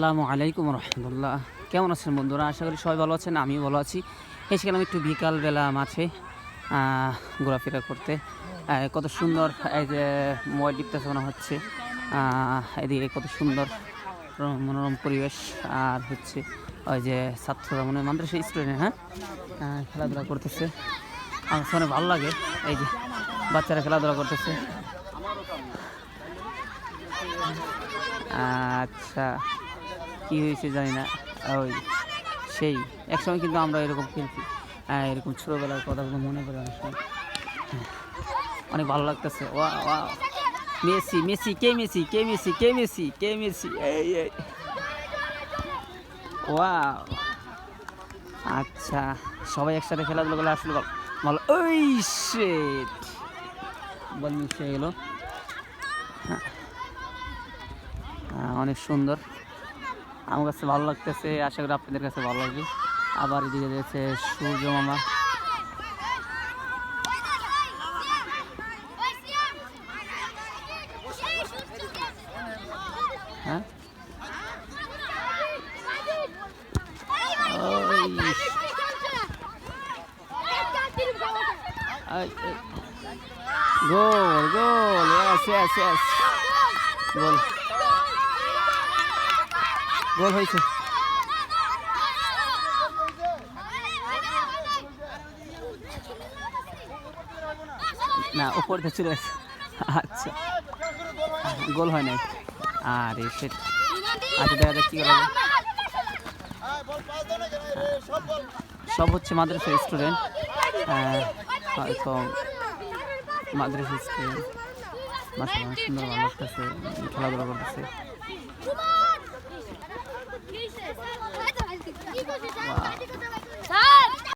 আসসালামু আলাইকুম রহমতুল্লাহ। কেমন আছেন বন্ধুরা? আশা করি সবাই ভালো আছেন, আমিও ভালো আছি। এসেছিলাম একটু বিকালবেলা মাঠে ঘোরাফেরা করতে। কত সুন্দর, এই যে মোবাইল মনে হচ্ছে এদিকে কত সুন্দর মনোরম পরিবেশ। আর হচ্ছে ওই যে ছাত্ররা মনে মাদ্রাসা স্টুডেন্ট হ্যাঁ? খেলাধুলা করতেছে। আমার অনেক ভালো লাগে, এই যে বাচ্চারা খেলাধুলা করতেছে। আচ্ছা। কি হয়েছে জানি না। ওই সেই একসময় কিন্তু আমরা এরকম খেলছি। হ্যাঁ এরকম ছোটোবেলার কথাগুলো মনে করে অনেক সময়। হ্যাঁ, অনেক ভালো লাগতেছে। ওয়া মেসি মেসি কে মেসি কে মেসি কে মেসি কে মেসি? এই ওয়া আচ্ছা সবাই একসাথে খেলাধুলো করলে আসলে ভালো। ভালো। ওই শেট বল মিস হয়ে গেলো। অনেক সুন্দর। আমার কাছে ভালো লাগতেছে, আশা করি আপনাদের কাছে ভালো লাগবে। আবার এদিকে রয়েছে সূর্য মামা। হ্যাঁ। গোল গোল, yes yes yes গোল। গোল হয়েছে। না, উপর থেকে চলে গেছে। আচ্ছা। গোল হয় নাই। আর, সে আচ্ছা দেখা যাক কি করা সব হচ্ছে মাদ্রাসা স্টুডেন্ট। মাদ্রাসা স্টুডেন্ট সুন্দর ভালো খেলাধুলা করতেছে। 来我们来这来这你不许摘把这个摘完